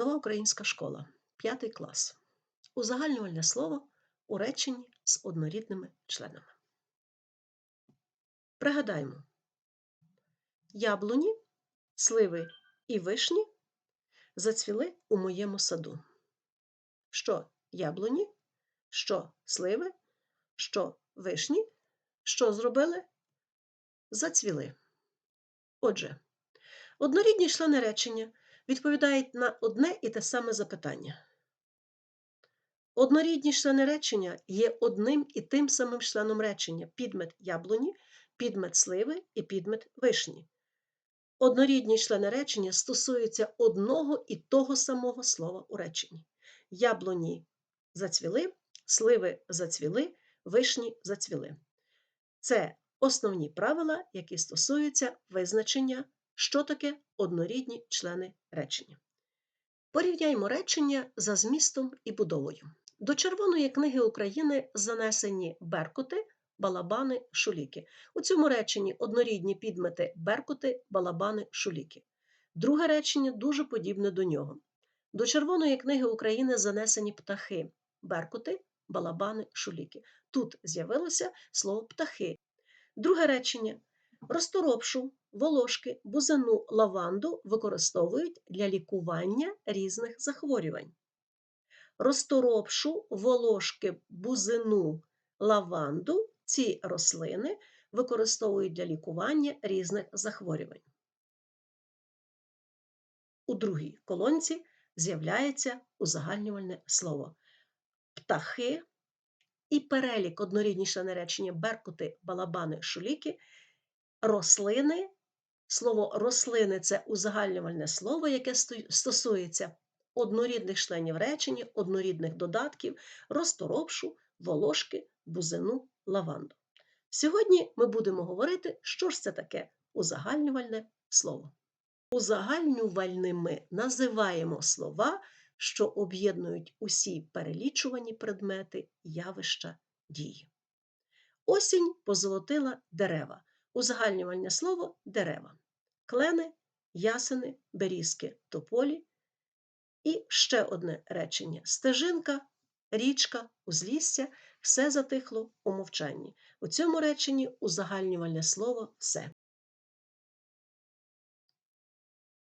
Нова українська школа, п'ятий клас. Узагальнювальне слово у реченні з однорідними членами. Пригадаємо: яблуні, сливи і вишні зацвіли у моєму саду. Що яблуні, що сливи, що вишні, що зробили? Зацвіли. Отже, однорідні члени речення відповідають на одне і те саме запитання. Однорідні члени речення є одним і тим самим членом речення підмет яблуні, підмет сливи і підмет вишні. Однорідні члени речення стосуються одного і того самого слова у реченні. Яблуні зацвіли, сливи зацвіли, вишні зацвіли. Це основні правила, які стосуються визначення, що таке однорідні члени речення. Порівняймо речення за змістом і будовою. До Червоної книги України занесені беркути, балабани, шуліки. У цьому реченні однорідні підмети беркути, балабани, шуліки. Друге речення дуже подібне до нього. До Червоної книги України занесені птахи беркути, балабани, шуліки. Тут з'явилося слово птахи. Друге речення. Розторопшу, волошки, бузину, лаванду використовують для лікування різних захворювань. Розторопшу, волошки, бузину, лаванду ці рослини використовують для лікування різних захворювань. У другій колонці з'являється узагальнювальне слово птахи і перелік однорідні члени речення беркути, балабани, шуліки, рослини. Слово рослини це узагальнювальне слово, яке стосується однорідних членів речення, однорідних додатків, розторопшу, волошки, бузину, лаванду. Сьогодні ми будемо говорити, що ж це таке узагальнювальне слово. Узагальнювальними називаємо слова, що об'єднують усі перелічувані предмети, явища, дії. Осінь позолотила дерева. Узагальнювальне слово дерева, клени, ясени, берізки, тополі. І ще одне речення: стежинка, річка, узлісся, все затихло у мовчанні. У цьому реченні узагальнювальне слово все.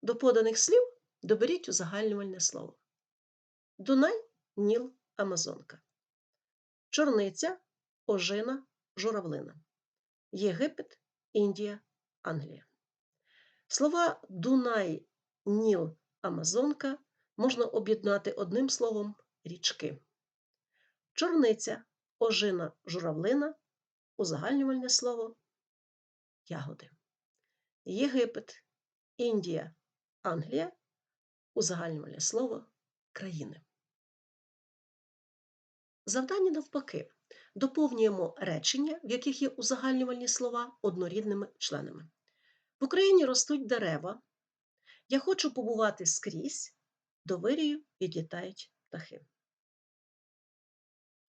До поданих слів доберіть узагальнювальне слово. Дунай, Ніл, Амазонка. Чорниця, ожина, журавлина. Єгипет, Індія, Англія. Слова Дунай, Ніл, Амазонка можна об'єднати одним словом річки. Чорниця, ожина, журавлина, узагальнювальне слово ягоди. Єгипет, Індія, Англія, узагальнювальне слово країни. Завдання навпаки. Доповнюємо речення, в яких є узагальнювальні слова однорідними членами. В Україні ростуть дерева. Я хочу побувати скрізь, до вирію відлітають птахи.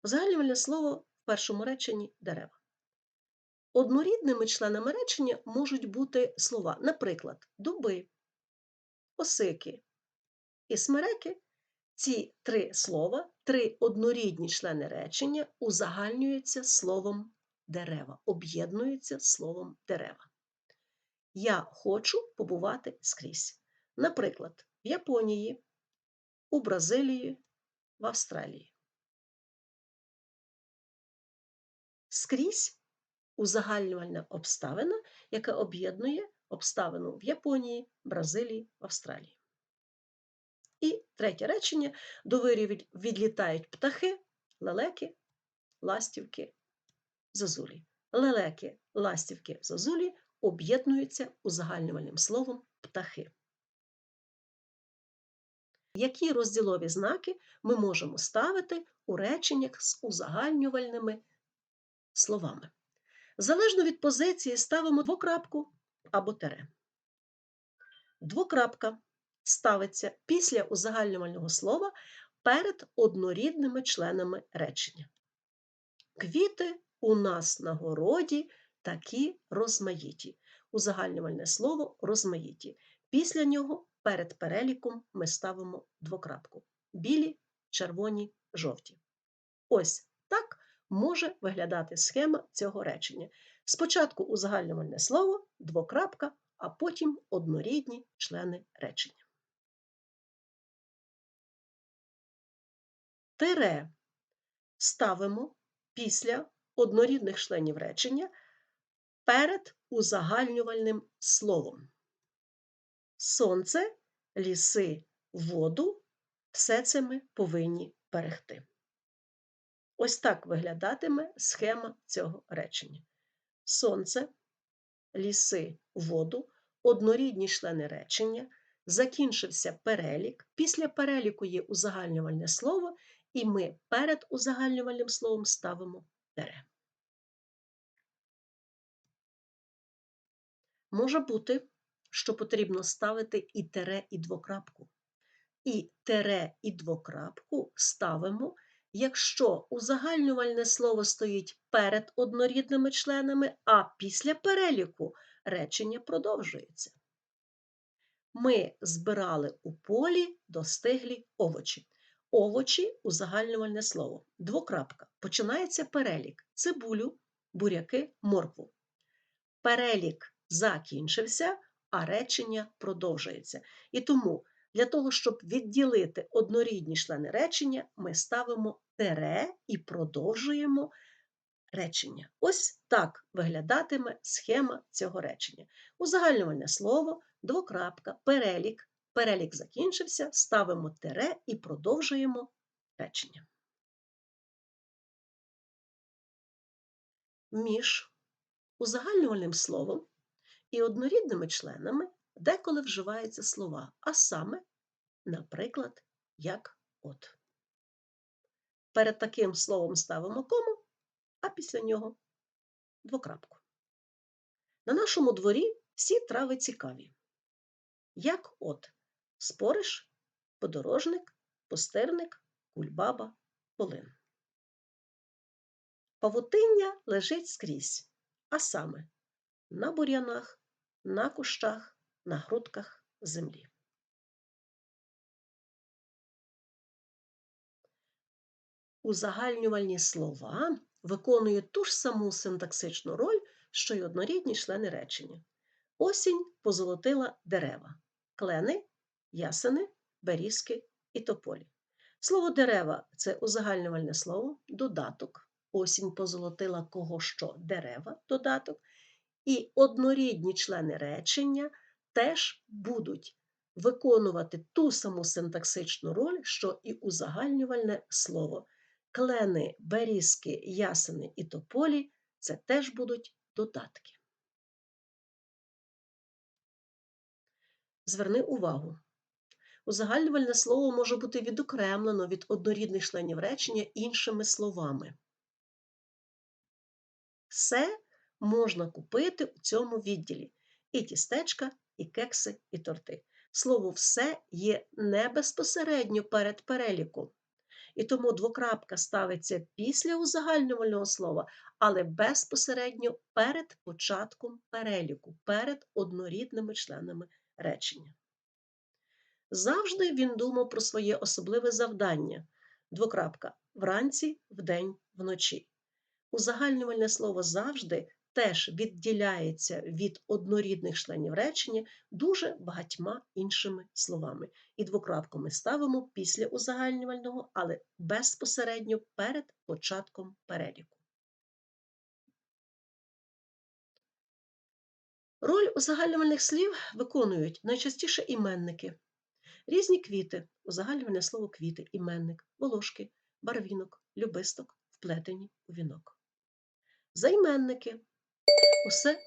Узагальнювальне слово в першому реченні дерева. Однорідними членами речення можуть бути слова, наприклад, дуби, осики і смереки ці три слова, три однорідні члени речення узагальнюються словом дерева, об'єднуються словом дерева. Я хочу побувати скрізь. Наприклад, в Японії, у Бразилії, в Австралії. Скрізь узагальнювальна обставина, яка об'єднує обставину в Японії, Бразилії, Австралії. І третє речення до вирів відлітають птахи, лелеки, ластівки, зозулі. Лелеки, ластівки, зозулі об'єднуються узагальнювальним словом птахи. Які розділові знаки ми можемо ставити у реченнях з узагальнювальними словами? Залежно від позиції ставимо двокрапку або тере. Двокрапка ставиться після узагальнювального слова перед однорідними членами речення. Квіти у нас на городі такі розмаїті. Узагальнювальне слово розмаїті. Після нього перед переліком ми ставимо двокрапку. Білі, червоні, жовті. Ось так може виглядати схема цього речення. Спочатку узагальнювальне слово, двокрапка, а потім однорідні члени речення. Тире ставимо після однорідних членів речення перед узагальнювальним словом. Сонце, ліси, воду все це ми повинні берегти. Ось так виглядатиме схема цього речення. Сонце, ліси, воду, однорідні члени речення, закінчився перелік. Після переліку є узагальнювальне слово, і ми перед узагальнювальним словом ставимо тере. Може бути, що потрібно ставити і тере, і двокрапку. І тере і двокрапку ставимо, якщо узагальнювальне слово стоїть перед однорідними членами, а після переліку речення продовжується. Ми збирали у полі достиглі овочі. Овочі узагальнювальне слово. Двокрапка. Починається перелік: цибулю, буряки, моркву. Перелік закінчився, а речення продовжується. І тому для того, щоб відділити однорідні члени речення, ми ставимо тере і продовжуємо речення. Ось так виглядатиме схема цього речення. Узагальнювальне слово, двокрапка, перелік. Перелік закінчився, ставимо тере і продовжуємо речення. Між узагальнювальним словом і однорідними членами деколи вживаються слова, а саме, наприклад, як от. Перед таким словом ставимо кому, а після нього двокрапку. На нашому дворі всі трави цікаві. Як от спориш, подорожник, пустирник, кульбаба, полин. Павутиння лежить скрізь, а саме на бур'янах, на кущах, на грудках землі. Узагальнювальні слова виконують ту ж саму синтаксичну роль, що й однорідні члени речення. Осінь позолотила дерева, клени, ясени, берізки і тополі. Слово дерева це узагальнювальне слово, додаток. Осінь позолотила кого що дерева, додаток. І однорідні члени речення теж будуть виконувати ту саму синтаксичну роль, що і узагальнювальне слово. Клени, берізки, ясени і тополі це теж будуть додатки. Зверни увагу. Узагальнювальне слово може бути відокремлено від однорідних членів речення іншими словами. Все можна купити у цьому відділі і тістечка, і кекси, і торти. Слово все є не безпосередньо перед переліком. І тому двокрапка ставиться після узагальнювального слова, але безпосередньо перед початком переліку, перед однорідними членами речення. Завжди він думав про своє особливе завдання. Двокрапка вранці, вдень, вночі. Узагальнювальне слово завжди теж відділяється від однорідних членів речення дуже багатьма іншими словами. І двокрапку ми ставимо після узагальнювального, але безпосередньо перед початком переліку. Роль узагальнювальних слів виконують найчастіше іменники, різні квіти, узагальнювальне слово квіти, іменник, волошки, барвінок, любисток, вплетені у вінок. Займенники Усе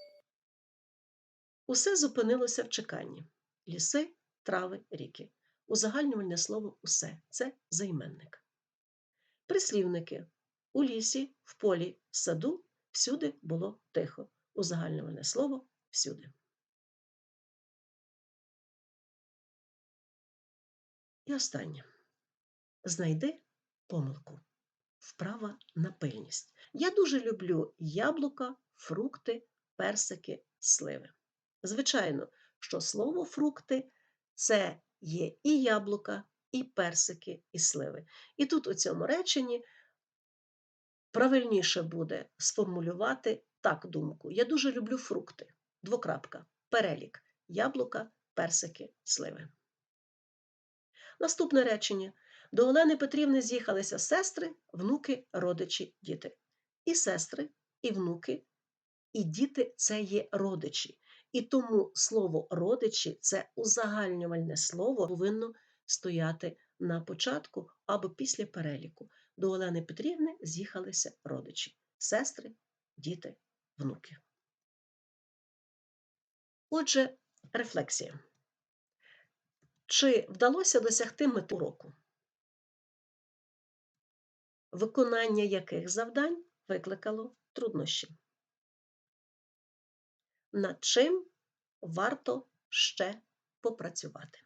усе зупинилося в чеканні. Ліси, трави, ріки. Узагальнювальне слово усе це займенник. Прислівники у лісі, в полі, в саду всюди було тихо. Узагальнювальне слово всюди. І останнє. Знайди помилку. Вправа на пильність. Я дуже люблю яблука, фрукти, персики, сливи. Звичайно, що слово фрукти це є і яблука, і персики, і сливи. І тут у цьому реченні правильніше буде сформулювати так думку. Я дуже люблю фрукти. Двокрапка. Перелік. Яблука, персики, сливи. Наступне речення. До Олени Петрівни з'їхалися сестри, внуки, родичі, діти. І сестри, і внуки, і діти це є родичі. І тому слово родичі це узагальнювальне слово повинно стояти на початку або після переліку. До Олени Петрівни з'їхалися родичі, сестри, діти, внуки. Отже, рефлексія. Чи вдалося досягти мету року? Виконання яких завдань викликало труднощі? Над чим варто ще попрацювати?